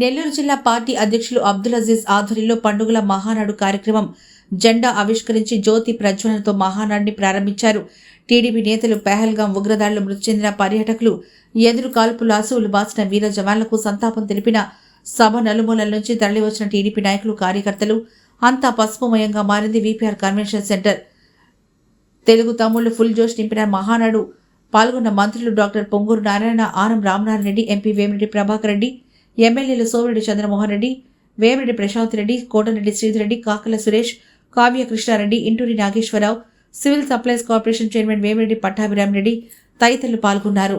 నెల్లూరు జిల్లా పార్టీ అధ్యక్షులు అబ్దుల్ అజీజ్ ఆధ్వర్యంలో పండుగల మహానాడు కార్యక్రమం జెండా ఆవిష్కరించి జ్యోతి ప్రజ్వలనతో మహానాడిని ప్రారంభించారు. టీడీపీ నేతలు పెహల్గాం ఉగ్రదాడిలో మృతి చెందిన పర్యాటకులు ఎదురు కాల్పులు అసువులు బాసిన వీర జవాన్లకు సంతాపం తెలిపిన సభ నలుమూలల నుంచి తరలివచ్చిన టీడీపీ నాయకులు కార్యకర్తలు అంతా పసుపుమయంగా మారింది వీపీఆర్ కన్వెన్షన్ సెంటర్. తెలుగు తమ్ముళ్ళు ఫుల్ జోష్ నింపిన మహానాడు పాల్గొన్న మంత్రులు డాక్టర్ పొంగూరు నారాయణ ఆనం రామనారాయణ రెడ్డి ఎంపీ వేమిరెడ్డి ప్రభాకర్ రెడ్డి ఎమ్మెల్యేలు Somireddy Chandramohan Reddy Vemireddy Prashanth Reddy Kotareddy Sridhareddy Kakala Suresh Kavya Krishnareddy Inturi Nageswararao civil supplies corporation chairman Vemireddy Pattabhiramireddy తదితరులు పాల్గొన్నారు.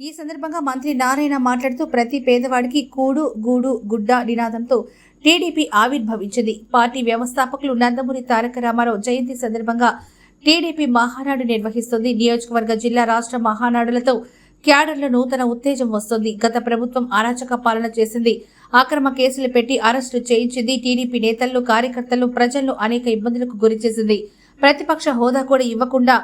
ఈ సందర్భంగా మంత్రి నారాయణ మాట్లాడుతూ ప్రతి పేదవాడికి కూడు గూడు గుడ్డ నినాదంతో టీడీపీ ఆవిర్భవించింది. పార్టీ వ్యవస్థాపకులు నందమూరి తారక రామారావు జయంతి సందర్భంగా టీడీపీ మహానాడు నిర్వహిస్తుంది. నియోజకవర్గ జిల్లా రాష్ట్ర మహానాడులతో క్యాడర్ల నూతన ఉత్తేజం వస్తుంది. గత ప్రభుత్వం అరాచక పాలన చేసింది. అక్రమ కేసులు పెట్టి అరెస్టు చేయించింది. టీడీపీ నేతలను కార్యకర్తలు ప్రజలను అనేక ఇబ్బందులకు గురిచేసింది ప్రతిపక్ష హోదా కూడా ఇవ్వకుండా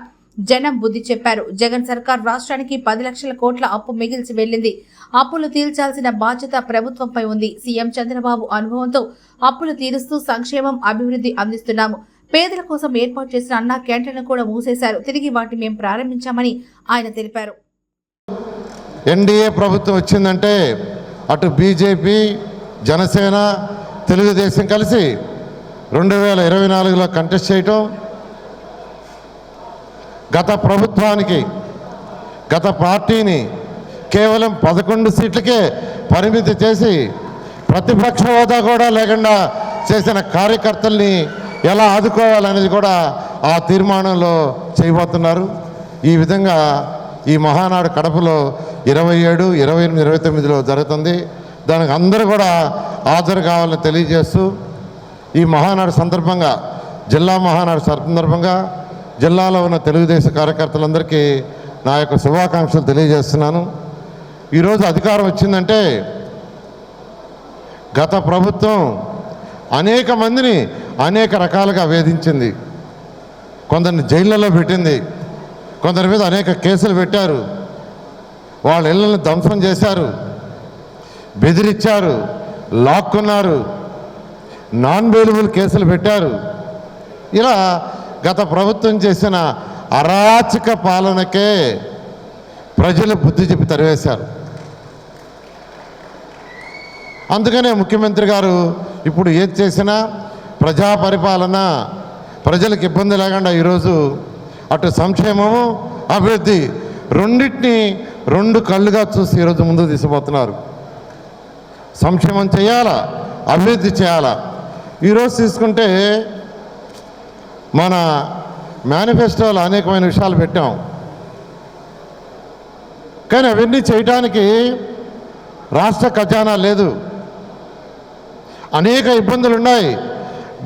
జనం బుద్ధి చెప్పారు. జగన్ సర్కార్ రాష్ట్రానికి పది లక్షల కోట్ల అప్పు మిగిల్చి వెళ్ళింది. అప్పులు తీర్చాల్సిన బాధ్యత ప్రభుత్వంపై ఉంది. సీఎం చంద్రబాబు అనుభవంతో అప్పులు తీరుస్తూ సంక్షేమం అభివృద్ధి అందిస్తున్నాము. పేదల కోసం ఏర్పాటు చేసిన అన్నా క్యాంటీన్లు కూడా మూసేశారు. తిరిగి వాటిని మేము ప్రారంభించామని ఆయన తెలిపారు. ఎన్డీఏ ప్రభుత్వం వచ్చిందంటే అటు బీజేపీ జనసేన తెలుగుదేశం కలిసి రెండు వేల ఇరవై నాలుగులో కంటెస్ట్ చేయటం గత ప్రభుత్వానికి గత పార్టీని కేవలం పదకొండు సీట్లకే పరిమితి చేసి ప్రతిపక్ష హోదా కూడా లేకుండా చేసిన కార్యకర్తల్ని ఎలా ఆదుకోవాలనేది కూడా ఆ తీర్మానంలో చేయబోతున్నారు. ఈ విధంగా ఈ మహానాడు కడపలో ఇరవై ఏడు ఇరవై ఎనిమిది ఇరవై తొమ్మిదిలో జరుగుతుంది. దానికి అందరూ కూడా హాజరు కావాలని తెలియజేస్తూ ఈ మహానాడు సందర్భంగా జిల్లా మహానాడు సందర్భంగా జిల్లాలో ఉన్న తెలుగుదేశం కార్యకర్తలందరికీ నా యొక్క శుభాకాంక్షలు తెలియజేస్తున్నాను. ఈరోజు అధికారం వచ్చిందంటే గత ప్రభుత్వం అనేక మందిని అనేక రకాలుగా వేధించింది. కొందరిని జైళ్ళలో పెట్టింది. కొందరి మీద అనేక కేసులు పెట్టారు. వాళ్ళ ఇళ్ళని ధ్వంసం చేశారు. బెదిరించారు. లాక్కున్నారు. నాన్ వేలుబుల్ కేసులు పెట్టారు. ఇలా గత ప్రభుత్వం చేసిన అరాచక పాలనకే ప్రజలు బుద్ధి చెప్పి తరివేశారు. అందుకనే ముఖ్యమంత్రి గారు ఇప్పుడు ఏది చేసినా ప్రజా పరిపాలన ప్రజలకు ఇబ్బంది లేకుండా ఈరోజు అటు సంక్షేమము అభివృద్ధి రెండింటిని రెండు కళ్ళుగా చూసి ఈరోజు ముందు తీసుకుపోతున్నారు. సంక్షేమం చేయాలా? అభివృద్ధి చేయాలా? ఈరోజు తీసుకుంటే మన మేనిఫెస్టోలో అనేకమైన విషయాలు పెట్టాం. కానీ అవన్నీ చేయటానికి రాష్ట్ర ఖజానా లేదు. అనేక ఇబ్బందులు ఉన్నాయి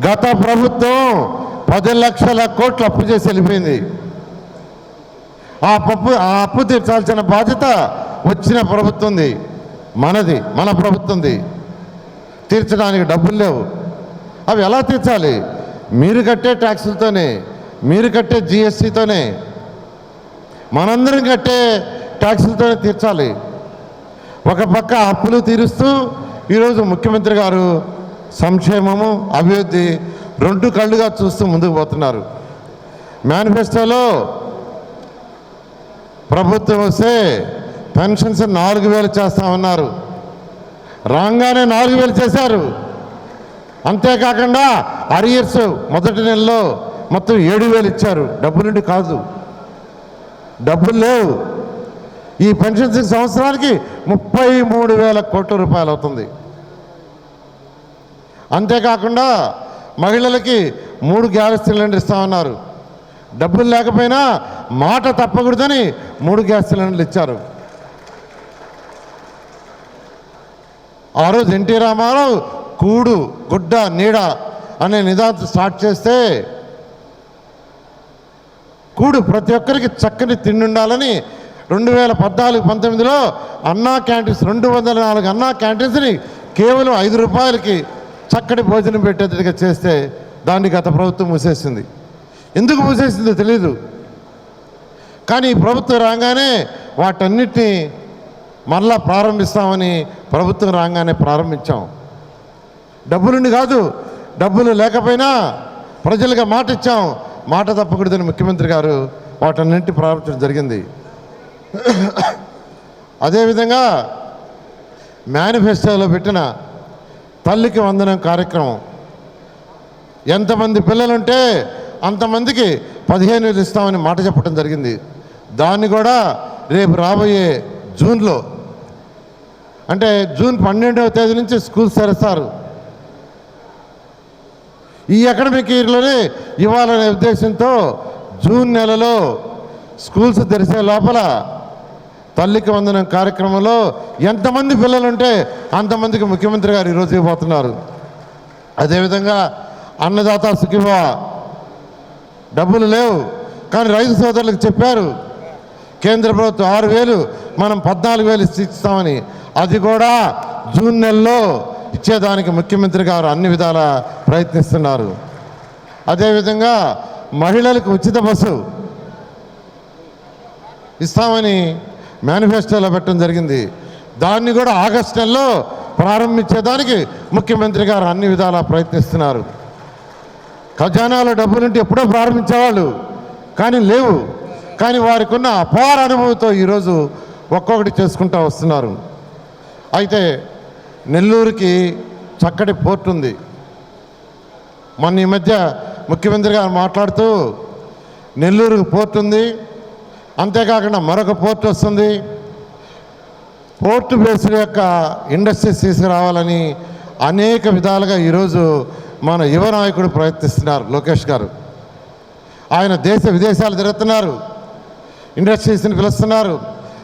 గత ప్రభుత్వం పది లక్షల కోట్లు అప్పు చేసి వెళ్ళిపోయింది. ఆ పప్పు ఆ అప్పు తీర్చాల్సిన బాధ్యత వచ్చిన ప్రభుత్వంది మనది మన ప్రభుత్వంది తీర్చడానికి డబ్బులు లేవు. అవి ఎలా తీర్చాలి? మీరు కట్టే ట్యాక్సులతోనే మీరు కట్టే జిఎస్టీతోనే మనందరం కట్టే ట్యాక్సులతోనే తీర్చాలి. ఒక పక్క అప్పులు తీరుస్తూ ఈరోజు ముఖ్యమంత్రి గారు సంక్షేమము అభివృద్ధి రెండు కళ్ళుగా చూస్తూ ముందుకు పోతున్నారు. మేనిఫెస్టోలో ప్రభుత్వం వస్తే పెన్షన్స్ నాలుగు వేలు చేస్తామన్నారు రాగానే నాలుగు వేలు చేశారు. అంతేకాకుండా అరియర్స్ మొదటి నెలలో మొత్తం ఏడు వేలు ఇచ్చారు. డబ్బు నుండి కాదు. డబ్బులు లేవు. ఈ పెన్షన్స్ సంవత్సరానికి ముప్పై మూడు వేల కోట్ల రూపాయలు అవుతుంది. అంతేకాకుండా మహిళలకి మూడు గ్యాస్ సిలిండర్ ఇస్తామన్నారు. డబ్బులు లేకపోయినా మాట తప్పకూడదని మూడు గ్యాస్ సిలిండర్లు ఇచ్చారు. ఆ రోజు ఎన్టీ రామారావు కూడు గుడ్డ నీడ అనే నిదానం స్టార్ట్ చేస్తే కూడు ప్రతి ఒక్కరికి చక్కని తిండి ఉండాలని రెండు వేల పద్నాలుగు పంతొమ్మిదిలో అన్నా క్యాంటీన్స్ రెండు వందల నాలుగు అన్నా క్యాంటీన్స్ని కేవలం ఐదు రూపాయలకి చక్కటి భోజనం పెట్టేట్టుగా చేస్తే దాన్ని గత ప్రభుత్వం మూసేసింది. ఎందుకు మూసేసిందో తెలీదు. కానీ ప్రభుత్వం రాగానే వాటన్నిటినీ మరలా ప్రారంభిస్తామని ప్రభుత్వం రాగానే ప్రారంభించాం. డబ్బులుండి కాదు డబ్బులు లేకపోయినా ప్రజలుగా మాట ఇచ్చాం మాట తప్పకూడదని ముఖ్యమంత్రి గారు వాటన్నింటి ప్రారంభించడం జరిగింది. అదేవిధంగా మేనిఫెస్టోలో పెట్టిన తల్లికి వందనం కార్యక్రమం. ఎంతమంది పిల్లలుంటే అంతమందికి పదిహేను వేలు ఇస్తామని మాట చెప్పడం జరిగింది. దాన్ని కూడా రేపు రాబోయే జూన్లో. అంటే జూన్ పన్నెండవ తేదీ నుంచి స్కూల్స్ తెరుస్తారు. ఈ అకాడమిక్ ఇయర్లోనే ఇవ్వాలనే ఉద్దేశంతో జూన్ నెలలో స్కూల్స్ తెరిసే లోపల తల్లికి వందనం కార్యక్రమంలో ఎంతమంది పిల్లలుంటే అంతమందికి ముఖ్యమంత్రి గారు ఈరోజు ఇవ్వబోతున్నారు అదేవిధంగా అన్నదాత సుఖివ డబ్బులు లేవు కానీ రైతు సోదరులకు చెప్పారు కేంద్ర ప్రభుత్వం ఆరు వేలు మనం పద్నాలుగు వేలు ఇస్తామని. అది కూడా జూన్ నెలలో ఇచ్చేదానికి ముఖ్యమంత్రి గారు అన్ని విధాల ప్రయత్నిస్తున్నారు. అదేవిధంగా మహిళలకు ఉచిత బస్సు ఇస్తామని మేనిఫెస్టోలో పెట్టడం జరిగింది. దాన్ని కూడా ఆగస్టు నెలలో ప్రారంభించేదానికి ముఖ్యమంత్రి గారు అన్ని విధాలా ప్రయత్నిస్తున్నారు. ఖజానాలో డబ్బులుంటే ఎప్పుడో ప్రారంభించేవాళ్ళు. కానీ లేవు. కానీ వారికి ఉన్న అపార అనుభవంతో ఈరోజు ఒక్కొక్కటి చేసుకుంటూ వస్తున్నారు. అయితే నెల్లూరుకి చక్కటి పోర్ట్ ఉంది. మొన్న ఈ మధ్య ముఖ్యమంత్రి గారు మాట్లాడుతూ నెల్లూరుకు పోర్ట్ ఉంది. అంతేకాకుండా మరొక పోర్ట్ వస్తుంది. పోర్టు బేస్డ్ యొక్క ఇండస్ట్రీస్ తీసుకురావాలని అనేక విధాలుగా ఈరోజు మన యువ నాయకుడు ప్రయత్నిస్తున్నారు లోకేష్ గారు. ఆయన దేశ విదేశాలు తిరుగుతున్నారు ఇండస్ట్రీస్ని పిలుస్తున్నారు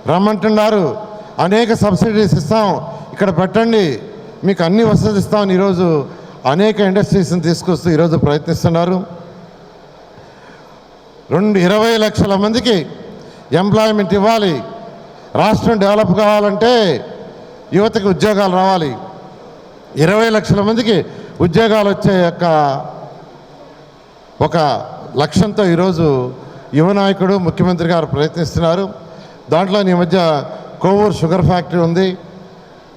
రమ్మంటున్నారు. అనేక సబ్సిడీస్ ఇస్తాం ఇక్కడ పెట్టండి మీకు అన్ని వసతులు ఇస్తామని ఈరోజు అనేక ఇండస్ట్రీస్ని తీసుకొస్తూ ఈరోజు ప్రయత్నిస్తున్నారు. రెండు ఇరవై లక్షల మందికి ఎంప్లాయ్మెంట్ ఇవ్వాలి. రాష్ట్రం డెవలప్ కావాలంటే యువతకి ఉద్యోగాలు రావాలి. ఇరవై లక్షల మందికి ఉద్యోగాలు వచ్చే యొక్క ఒక లక్ష్యంతో ఈరోజు యువ నాయకుడు ముఖ్యమంత్రి గారు ప్రయత్నిస్తున్నారు. దాంట్లో ఈ మధ్య కోవూరు షుగర్ ఫ్యాక్టరీ ఉంది.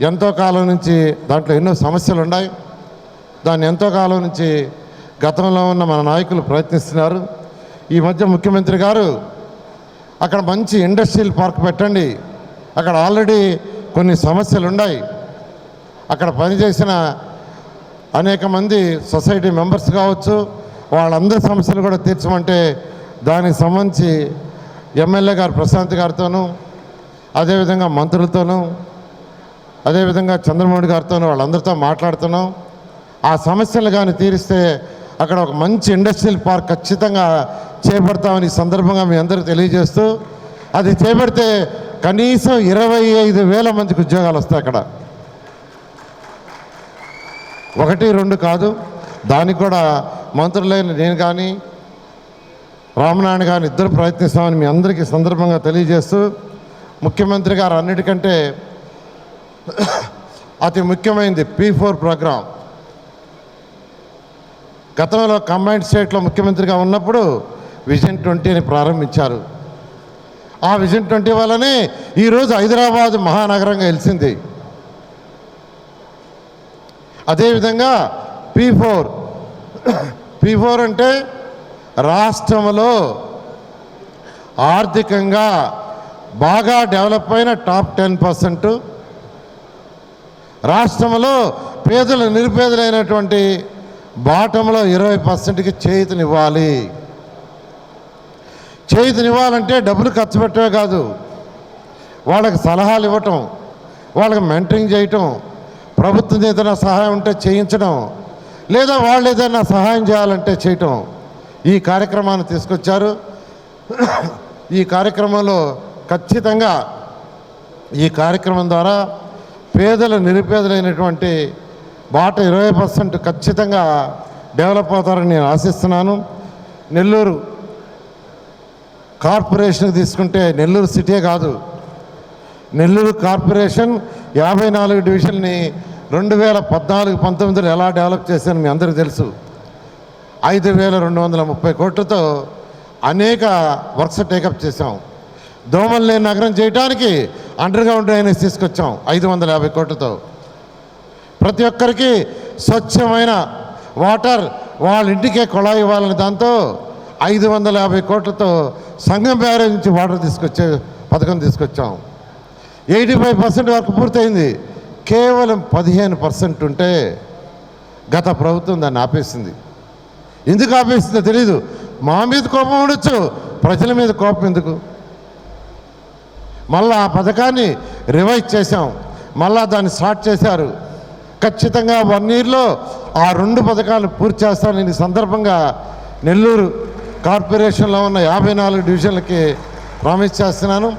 ఎంతో కాలం నుంచి దాంట్లో ఎన్నో సమస్యలు ఉన్నాయి. దాన్ని ఎంతో కాలం నుంచి గతంలో ఉన్న మన నాయకులు ప్రయత్నిస్తున్నారు. ఈ మధ్య ముఖ్యమంత్రి గారు అక్కడ మంచి ఇండస్ట్రియల్ పార్క్ పెట్టండి. అక్కడ ఆల్రెడీ కొన్ని సమస్యలు ఉన్నాయి అక్కడ పనిచేసిన అనేక మంది సొసైటీ మెంబర్స్ కావచ్చు వాళ్ళందరి సమస్యలు కూడా తీర్చమంటే దానికి సంబంధించి ఎమ్మెల్యే గారు ప్రశాంత్ గారితోనూ అదేవిధంగా మంత్రులతోనూ అదేవిధంగా చంద్రమోహన్ గారితోనూ వాళ్ళందరితో మాట్లాడుతున్నాం. ఆ సమస్యలు కానీ తీరిస్తే అక్కడ ఒక మంచి ఇండస్ట్రియల్ పార్క్ ఖచ్చితంగా చేపడతామని సందర్భంగా మీ అందరికీ తెలియజేస్తూ అది చేపడితే కనీసం ఇరవై ఐదు వేల మందికి ఉద్యోగాలు వస్తాయి అక్కడ. ఒకటి రెండు కాదు దానికి కూడా మంత్రులైన నేను కానీ రామనారాయణ కానీ ఇద్దరు ప్రయత్నిస్తామని మీ అందరికీ సందర్భంగా తెలియజేస్తూ ముఖ్యమంత్రి గారు అన్నిటికంటే అతి ముఖ్యమైనది పీ ఫోర్ ప్రోగ్రాం. గతంలో కంబైన్డ్ స్టేట్లో ముఖ్యమంత్రిగా ఉన్నప్పుడు విజన్ ట్వంటీని ప్రారంభించారు. ఆ విజన్ ట్వంటీ వల్లనే ఈరోజు హైదరాబాద్ మహానగరంగా వెలిసింది. అదేవిధంగా పీ ఫోర్ పీ ఫోర్ అంటే రాష్ట్రంలో ఆర్థికంగా బాగా డెవలప్ అయిన టాప్ టెన్ పర్సెంట్. రాష్ట్రంలో పేదలు నిరుపేదలైనటువంటి బాటంలో ఇరవై పర్సెంట్కి చేతినివ్వాలి చేతినివ్వాలంటే డబ్బులు ఖర్చు పెట్టవే కాదు. వాళ్ళకి సలహాలు ఇవ్వటం వాళ్ళకి మెంటరింగ్ చేయటం ప్రభుత్వం ఏదైనా సహాయం ఉంటే చేయించడం లేదా వాళ్ళు ఏదైనా సహాయం చేయాలంటే చేయటం ఈ కార్యక్రమాన్ని తీసుకొచ్చారు. ఈ కార్యక్రమంలో ఖచ్చితంగా ఈ కార్యక్రమం ద్వారా పేదలు నిరుపేదలైనటువంటి బాట ఇరవై పర్సెంట్ ఖచ్చితంగా డెవలప్ అవుతారని నేను ఆశిస్తున్నాను. నెల్లూరు కార్పొరేషన్ తీసుకుంటే నెల్లూరు సిటీ కాదు. నెల్లూరు కార్పొరేషన్ యాభై నాలుగు డివిజన్ని రెండు వేల పద్నాలుగు పంతొమ్మిదిలో ఎలా డెవలప్ చేశాను మీ అందరికీ తెలుసు. ఐదు వేల రెండు వందల ముప్పై కోట్లతో అనేక వర్క్స్ టేకప్ చేసాం దోమలు లేని నగరం చేయడానికి అండర్ గ్రౌండ్ డ్రైనేజ్ తీసుకొచ్చాం ఐదు వందల యాభై కోట్లతో. ప్రతి ఒక్కరికి స్వచ్ఛమైన వాటర్ వాళ్ళ ఇంటికే కుళాయి ఇవ్వాలని దాంతో ఐదు వందల యాభై కోట్లతో సంఘం బ్యారేజ్ నుంచి వాటర్ తీసుకొచ్చే పథకం తీసుకొచ్చాం. ఎయిటీ ఫైవ్ పర్సెంట్ వరకు పూర్తయింది. కేవలం పదిహేను పర్సెంట్ ఉంటే గత ప్రభుత్వం దాన్ని ఆపేసింది. ఎందుకు ఆపేసిందో తెలీదు. మా మీద కోపం ఉండొచ్చు ప్రజల మీద కోపం ఎందుకు? మళ్ళా ఆ పథకాన్ని రివైజ్ చేశాం. మళ్ళా దాన్ని స్టార్ట్ చేశారు. ఖచ్చితంగా వన్ ఇయర్లో ఆ రెండు పథకాలు పూర్తి చేస్తానని ఈ సందర్భంగా నెల్లూరు కార్పొరేషన్లో ఉన్న యాభై నాలుగు డివిజన్లకి ప్రామిస్ చేస్తున్నాను.